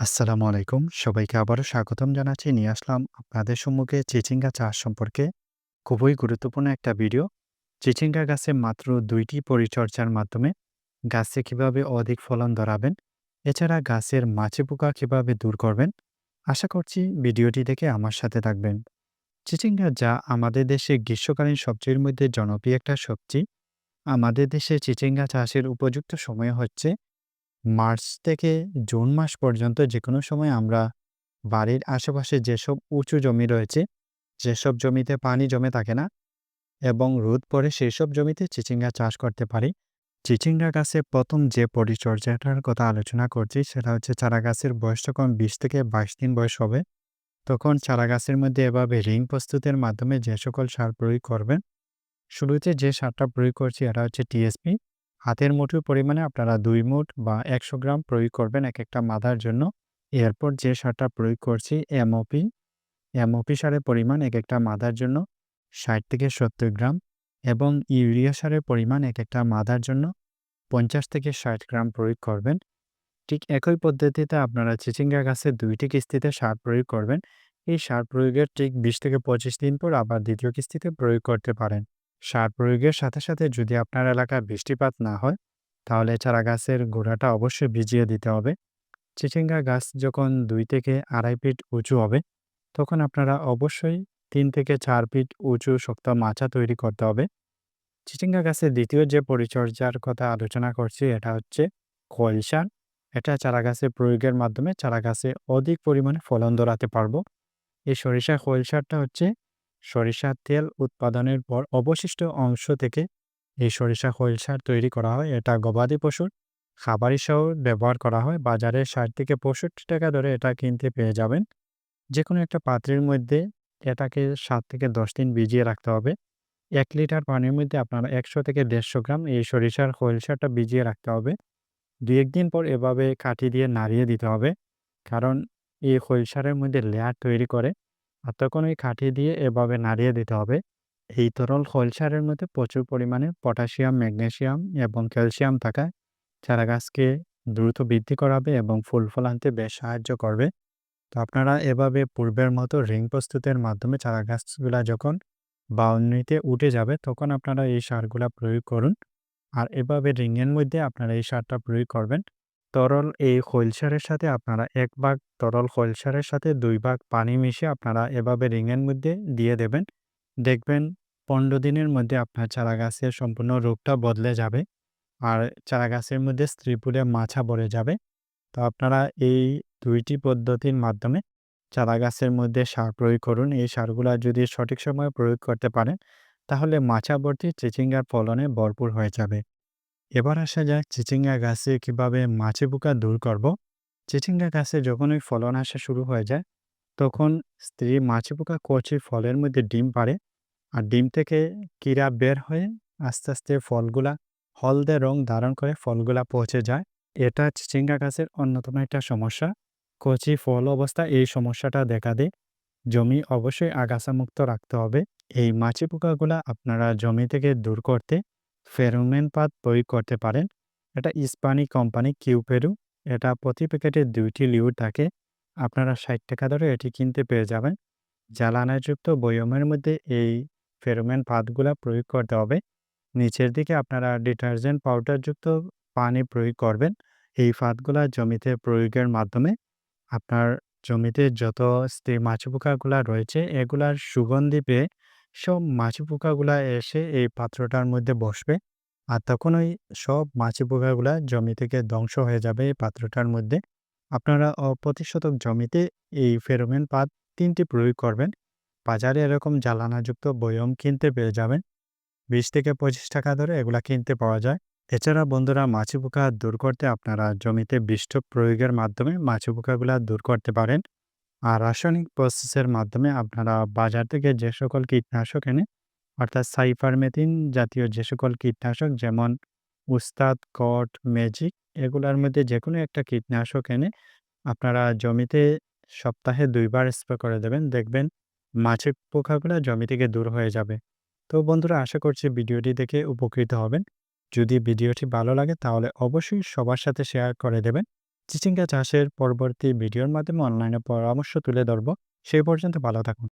আসসালামু আলাইকুম। সবাইকে আবারও স্বাগতম জানাচ্ছি। নিয়ে আসলাম আপনাদের সম্মুখে চিচিঙ্গা চাষ সম্পর্কে খুবই গুরুত্বপূর্ণ একটা ভিডিও। চিচিঙ্গা গাছে মাত্র দুইটি পরিচর্যার মাধ্যমে গাছে কীভাবে অধিক ফলন ধরাবেন, এছাড়া গাছের মাছি পোকা কীভাবে দূর করবেন, আশা করছি ভিডিওটি দেখে আমার সাথে থাকবেন। চিচিঙ্গা যা আমাদের দেশে গ্রীষ্মকালীন সবজির মধ্যে জনপ্রিয় একটা সবজি। আমাদের দেশে চিচিঙ্গা চাষের উপযুক্ত সময় হচ্ছে মার্চ থেকে জুন মাস পর্যন্ত যেকোনো সময় আমরা বাড়ির আশেপাশে যেসব উঁচু জমি রয়েছে, যেসব জমিতে পানি জমে থাকে না এবং রোদ পড়ে সেসব জমিতে চিচিঙ্গা চাষ করতে পারি। চিচিঙ্গা গাছে প্রথম যে পরিচর্যাটার কথা আলোচনা করছি সেটা হচ্ছে চারা গাছের বয়স যখন ২০ থেকে ২২ দিন বয়স হবে, তখন চারা গাছের মধ্যে এভাবে রিং প্রস্তুতের মাধ্যমে যে সকল সার প্রয়োগ করবেন, শুরুতে যে সারটা প্রয়োগ করছি এটা হচ্ছে টিএসপি। হাতের মুঠোর পরিমাণে আপনারা দুই মুঠ বা ১০০ গ্রাম প্রয়োগ করবেন এক একটা মাথার জন্য। এরপর যে সারটা প্রয়োগ করছি এমওপি, এমওপি সারের পরিমাণ এক একটা মাদার জন্য ৬০ থেকে ৭০ গ্রাম এবং ইউরিয়া সারের পরিমাণ এক একটা মাথার জন্য ৫০ থেকে ৬০ গ্রাম প্রয়োগ করবেন। ঠিক একই পদ্ধতিতে আপনারা চিচিঙ্গা গাছে দুইটি কিস্তিতে সার প্রয়োগ করবেন। এই সার প্রয়োগের ঠিক ২০ থেকে ২৫ দিন পর আবার দ্বিতীয় কিস্তিতে প্রয়োগ করতে পারেন। সার প্রয়োগের সাথে, সাথে যদি আপনার এলাকায় বৃষ্টিপাত না হয়, তাহলে চারা গাছের গোড়াটা অবশ্যই ভিজিয়ে দিতে হবে। চিচিঙ্গা গাছ যখন দুই থেকে ২.৫ ফিট উঁচু হবে, তখন আপনারা অবশ্যই তিন থেকে চার ফিট উঁচু শক্ত মাচা তৈরি করতে হবে। চিচিঙ্গা গাছের দ্বিতীয় যে পরিচর্যার কথা আলোচনা করছি এটা হচ্ছে খৈল সার। এটা চারা গাছে প্রয়োগের মাধ্যমে চারা গাছে অধিক পরিমাণে ফলন ধরাতে পারব। এই সরিষা খৈল সারটা হচ্ছে সরিষার তেল উৎপাদনের পর অবশিষ্ট অংশ থেকে এই সরিষা খৈল সার তৈরি করা হয়। এটা গবাদি পশুর খাবার হিসাবেও ব্যবহার করা হয়। বাজারে ৬০ থেকে ৬৫ টাকা ধরে এটা কিনতে পেয়ে যাবেন। যে কোনো একটা পাত্রের মধ্যে এটাকে সাত থেকে ১০ দিন ভিজিয়ে রাখতে হবে। এক লিটার পানির মধ্যে আপনারা ১০০ থেকে ১৫০ গ্রাম এই সরিষার খৈল সারটা ভিজিয়ে রাখতে হবে। ২-১ দিন পর এভাবে কাঠি দিয়ে নাড়িয়ে দিতে হবে। কারণ এই খৈল সারের মধ্যে লেয়ার তৈরি করে। আর তখন ওই কাঠি দিয়ে এভাবে নাড়িয়ে দিতে হবে। এই তরল খৈল সারের মধ্যে প্রচুর পরিমাণে পটাশিয়াম, ম্যাগনেসিয়াম এবং ক্যালসিয়াম থাকায় চারা গাছকে দ্রুত বৃদ্ধি করাবে এবং ফুল ফল আনতে বেশ সাহায্য করবে। তো আপনারা এভাবে পূর্বের মতো রিং প্রস্তুতের মাধ্যমে চারা গাছগুলা যখন বাউন্ডারিতে উঠে যাবে তখন আপনারা এই সারগুলা প্রয়োগ করুন। আর এভাবে রিংয়ের মধ্যে আপনারা এই সারটা প্রয়োগ করবেন। তরল এই খৈল সারের সাথে আপনারা এক ভাগ তরল খৈল সারের সাথে দুই ভাগ পানি মিশিয়ে আপনারা এভাবে রিঙের মধ্যে দিয়ে দেবেন। দেখবেন ১৫ দিনের মধ্যে আপনার চারা গাছের সম্পূর্ণ রূপটা বদলে যাবে। আর চারা গাছের মধ্যে স্ত্রী ফুলে মাছা ভরে যাবে। তো আপনারা এই দুইটি পদ্ধতির মাধ্যমে চারা গাছের মধ্যে সার প্রয়োগ করুন। এই সারগুলা যদি সঠিক সময়ে প্রয়োগ করতে পারেন, তাহলে মাছা ভর্তি চিচিঙ্গার ফলনে ভরপুর হয়ে যাবে। এবার আসা যাক চিচিঙ্গা গাছে কীভাবে মাছি পোকা দূর করব। চিচিঙ্গা গাছে যখন ওই ফলন আসা শুরু হয়ে যায়, তখন স্ত্রী মাছি পোকা কচি ফলের মধ্যে ডিম পাড়ে। আর ডিম থেকে কিরা বের হয়ে আস্তে, আস্তে ফলগুলা হলদে রং ধারণ করে ফলগুলা পচে যায়। এটা চিচিঙ্গা গাছের অন্যতম একটা সমস্যা। কচি ফল অবস্থায় এই সমস্যাটা দেখা দেয়। জমি অবশ্যই আগাছামুক্ত রাখতে হবে। এই মাছি পোকাগুলা আপনারা জমি থেকে দূর করতে ফেরোমন পাত প্রয়োগ করতে পারেন। এটা ইস্পানি কোম্পানি কিউপেরু। এটা প্রতি প্যাকেটে ২ টি লিউড থাকে। আপনারা ৬০ টাকা দরে এটি কিনতে পেয়ে যাবেন। জ্বালানাযুক্ত বয়মের মধ্যে এই ফেরোমন পাতগুলা প্রয়োগ করতে হবে। নিচের দিকে আপনারা ডিটারজেন্ট পাউডারযুক্ত পানি প্রয়োগ করবেন। এই ফাঁদগুলা জমিতে প্রয়োগের মাধ্যমে আপনার জমিতে যত স্ত্রী মাছি পোকাগুলা রয়েছে, এগুলার সুগন্ধি পেয়ে সব মাছি পোকাগুলা এসে এই পাত্রটার মধ্যে বসবে। আর তখন ওই সব মাছি পোকাগুলা জমি থেকে ধ্বংস হয়ে যাবে এই পাত্রটার মধ্যে। আপনারা প্রতি শতক জমিতে এই ফেরোমেন পাত তিনটি প্রয়োগ করবেন। বাজারে এরকম জ্বালানাযুক্ত বয়ম কিনতে পেয়ে যাবেন। ২০ থেকে ২৫ টাকা ধরে এগুলা কিনতে পাওয়া যায়। এছাড়া বন্ধুরা, মাছি পোকা দূর করতে আপনারা জমিতে বিষ্ট প্রয়োগের মাধ্যমে মাছি পোকাগুলা দূর করতে পারেন। আর রাসায়নিক প্রসেসের মাধ্যমে আপনারা বাজার থেকে যে সকল কীটনাশক এনে অর্থাৎ সাইফারমেথিন জাতীয় যে সকল কীটনাশক যেমন উস্তাদ, কট, ম্যাজিক এগুলার মধ্যে যে কোনো একটা কীটনাশক এনে আপনারা জমিতে সপ্তাহে দুইবার স্প্রে করে দেবেন। দেখবেন মাছের পোকাগুলো জমি থেকে দূর হয়ে যাবে। তো বন্ধুরা আশা করছি ভিডিওটি দেখে উপকৃত হবেন। যদি ভিডিওটি ভালো লাগে তাহলে অবশ্যই সবার সাথে শেয়ার করে দেবেন। চিচিঙ্গা চাষের পরবর্তী ভিডিওর মাধ্যমে অনলাইনে পরামর্শ তুলে ধরব। সেই পর্যন্ত ভালো থাকুন।